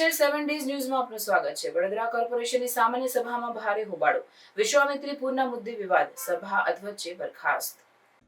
છે seven days ન્યૂઝમાં આપનું સ્વાગત છે. વડોદરા કોર્પોરેશનની સામાન્ય સભામાં ભારે હોબાળો. વિશ્વામિત્રી પૂરના મુદ્દે વિવાદ. સભા અધવચ્ચે બરખાસ્ત.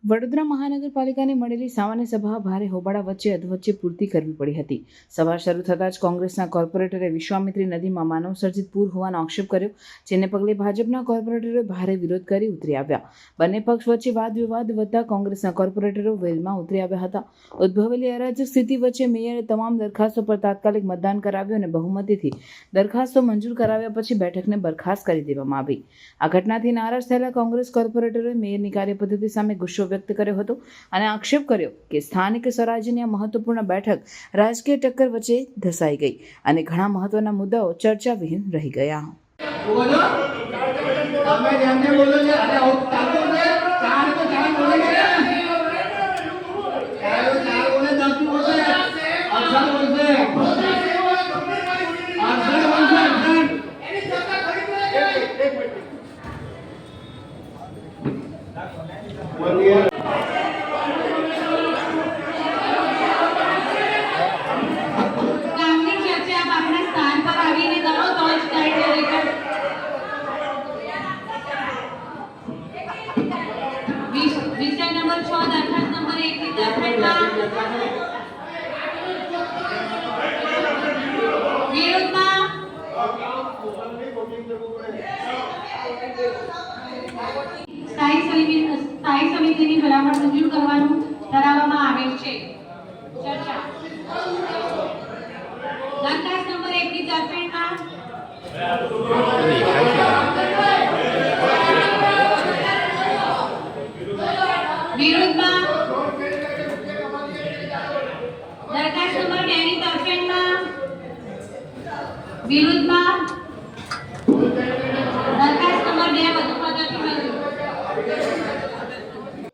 વડોદરા મહાનગરપાલિકાને મળેલી સામાન્ય સભા ભારે હોબાળા વચ્ચે અધવચ્ચે પૂર્તિ કરવી પડી હતી. સભા શરૂ થતાં જ કોંગ્રેસના કોર્પોરેટરે વિશ્વામિત્રી નદીમાં માનવ સર્જિત પૂર હોવાનો આક્ષેપ કર્યો, જેને પગલે ભાજપના કોર્પોરેટરે ભારે વિરોધ કરી ઉતરી આવ્યા. બંને પક્ષ વચ્ચે વાદ વિવાદ વધતા કોંગ્રેસના કોર્પોરેટરો વેલમાં ઉતરી આવ્યા હતા. ઉદ્ભવેલી અરાજક સ્થિતિ વચ્ચે મેયરે તમામ દરખાસ્તો પર તાત્કાલિક મતદાન કરાવ્યું અને બહુમતીથી દરખાસ્તો મંજૂર કરાવ્યા પછી બેઠકને બરખાસ્ત કરી દેવામાં આવી. આ ઘટનાથી નારાજ થયેલા કોંગ્રેસ કોર્પોરેટરોએ મેયરની કાર્યપદ્ધતિ સામે ગુસ્સો વ્યક્ત કર્યો હતો અને આક્ષેપ કર્યો કે સ્થાનિક સ્વરાજ્યની આ મહત્વપૂર્ણ બેઠક રાજકીય ટક્કર વચ્ચે ધસાઈ ગઈ અને ઘણા મહત્વના મુદ્દાઓ ચર્ચા વિહીન રહી ગયા બોલો તમે જેમને બોલો છો અરે આવું ચાલતું છે ચાર તો ચાર બોલે છે ચાર તો ચાર બોલે દસ તું બોલશે અક્ષર બોલશે અક્ષર બોલશે અક્ષર કામની ચર્ચા આપ આપણા સ્થાન પર આવીને કરો તો જ થાય ખરેખર વિષ- વિષય નંબર છ દરખાસ્ત નંબર એક ની દરખાસ્તમાં વિરોધમાં સ્થાયી સમિતિ સ્થાયી સમિતિની ભલામણ મંજૂર કરવાનું ધરાવવામાં આવેલ છે. ચર્ચા દરખાસ્ત નંબર એક ની તરફેણમાં વિરોધમાં દરખાસ્ત નંબર બે ની તરફેણમાં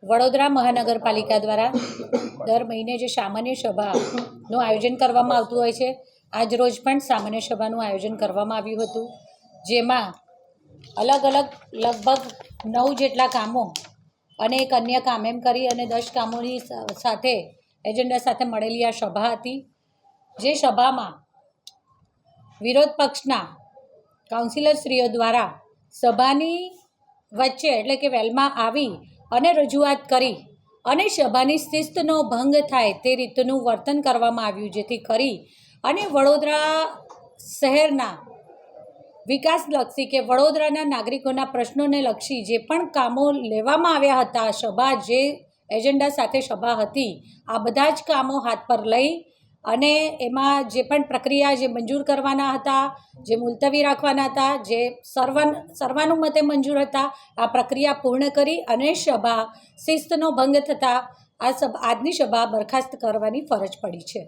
વડોદરા મહાનગરપાલિકા દ્વારા દર મહિને જે સામાન્ય સભાનું આયોજન કરવામાં આવતું હોય છે, આજ રોજ પણ સામાન્ય સભાનું આયોજન કરવામાં આવ્યું હતું, જેમાં અલગ અલગ લગભગ નવ જેટલા કામો અને એક અન્ય કામ એમ કરી અને દસ કામોની સાથે એજન્ડા સાથે મળેલી આ સભા હતી, જે સભામાં વિરોધ પક્ષના કાઉન્સિલરશ્રીઓ દ્વારા સભાની વચ્ચે એટલે કે વેલમાં આવી અને રજૂઆત કરી અને સભાની શિસ્તનો ભંગ થાય તે રીતનું વર્તન કરવામાં આવ્યું, જેથી કરી અને વડોદરા શહેરના વિકાસલક્ષી કે વડોદરાના નાગરિકોના પ્રશ્નોને લક્ષી જે પણ કામો લેવામાં આવ્યા હતા, સભા જે એજન્ડા સાથે સભા હતી, આ બધા જ કામો હાથ પર લઈ અને એમાં જે પણ પ્રક્રિયા જે મંજૂર કરવાના હતા જે મુલતવી રાખવાના હતા જે સર્વાન સર્વાનુમતે મંજૂર હતા આ પ્રક્રિયા પૂર્ણ કરી અને સભા શિસ્તનો ભંગ થતાં આ સભા આજની સભા બરખાસ્ત કરવાની ફરજ પડી છે.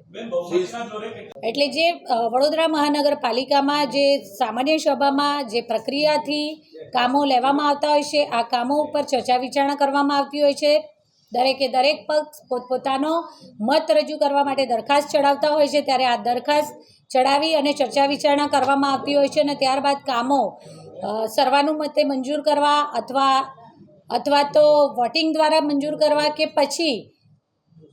એટલે જે વડોદરા મહાનગરપાલિકામાં જે સામાન્ય સભામાં જે પ્રક્રિયાથી કામો લેવામાં આવતા હોય છે આ કામો ઉપર ચર્ચા વિચારણા કરવામાં આવતી હોય છે. દરેકે દરેક પક્ષ પોતપોતાનો મત રજૂ કરવા માટે દરખાસ્ત ચડાવતા હોય છે. ત્યારે આ દરખાસ્ત ચડાવી અને ચર્ચા વિચારણા કરવામાં આવતી હોય છે અને ત્યારબાદ કામો સર્વાનુમતે મંજૂર કરવા અથવા અથવા તો વોટિંગ દ્વારા મંજૂર કરવા કે પછી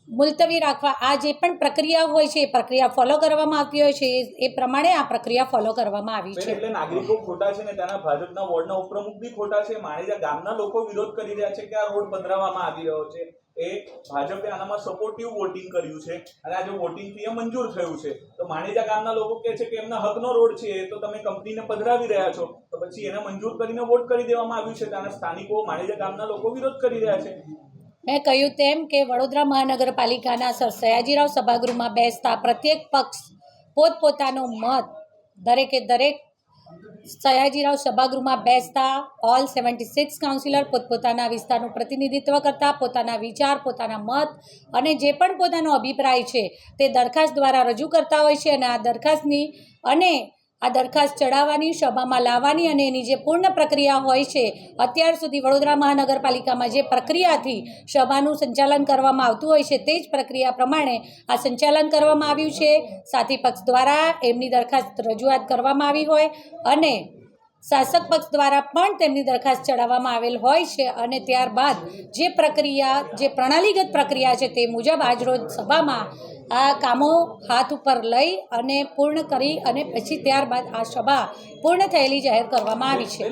મુલતવી રાખવા. આ જે પણ પ્રક્રિયા હોય છે એ પ્રક્રિયા ફોલો કરવામાં આવતી હોય છે એ- પ્રમાણે આ પ્રક્રિયા ફોલો કરવામાં આવી છે. એટલે નાગરિકો ખોટા છે ને તેના ભાજપના વોર્ડના ઉપપ્રમુખ બી ખોટા છે. માણેજા ગામના લોકો વિરોધ કરી રહ્યા છે કે આ રોડ બંધરાવવામાં આવી રહ્યો છે. એ ભાજપે આનામાં સપોર્ટિવ વોટિંગ કર્યું છે અને આજે વોટિંગથી એ મંજૂર થયું છે. તો માણેજા ગામના લોકો કહે છે કે એમના હકનો રોડ છે એ તો તમે કંપનીને પધરાવી રહ્યા છો. તો પછી એને મંજૂર કરીને વોટ કરી દેવામાં આવ્યું છે. ત્યાંના સ્થાનિકો માણેજા ગામના લોકો વિરોધ કરી રહ્યા છે. મેં કહ્યું તેમ કે વડોદરા મહાનગરપાલિકાના સર સયાજીરાવ સભાગૃહમાં બેસતા પ્રત્યેક પક્ષ પોતપોતાનો મત દરેકે દરેક સયાજીરાવ સભાગૃહમાં બેસતા ઓલ સેવન્ટી સિક્સ કાઉન્સિલર પોતપોતાના વિસ્તારનું પ્રતિનિધિત્વ કરતા, પોતાના વિચાર, પોતાના મત અને જે પણ પોતાનો અભિપ્રાય છે તે દરખાસ્ત દ્વારા રજૂ કરતા હોય છે અને આ દરખાસ્તની અને આ દરખાસ્ત ચડાવવાની સભામાં લાવવાની અને એની જે પૂર્ણ પ્રક્રિયા હોય છે, અત્યાર સુધી વડોદરા મહાનગરપાલિકામાં જે પ્રક્રિયાથી સભાનું સંચાલન કરવામાં આવતું હોય છે, તે જ પ્રક્રિયા પ્રમાણે આ સંચાલન કરવામાં આવ્યું છે. સાથી પક્ષ દ્વારા એમની દરખાસ્ત રજૂઆત કરવામાં આવી હોય અને શાસક પક્ષ દ્વારા પણ તેમની દરખાસ્ત ચડાવવામાં આવેલ હોય છે અને ત્યારબાદ જે પ્રક્રિયા, જે પ્રણાલીગત પ્રક્રિયા છે તે મુજબ આજરોજ સભામાં આ કામો હાથ ઉપર લઈ અને પૂર્ણ કરી અને પછી ત્યારબાદ આ સભા પૂર્ણ થયેલી જાહેર કરવામાં આવી છે.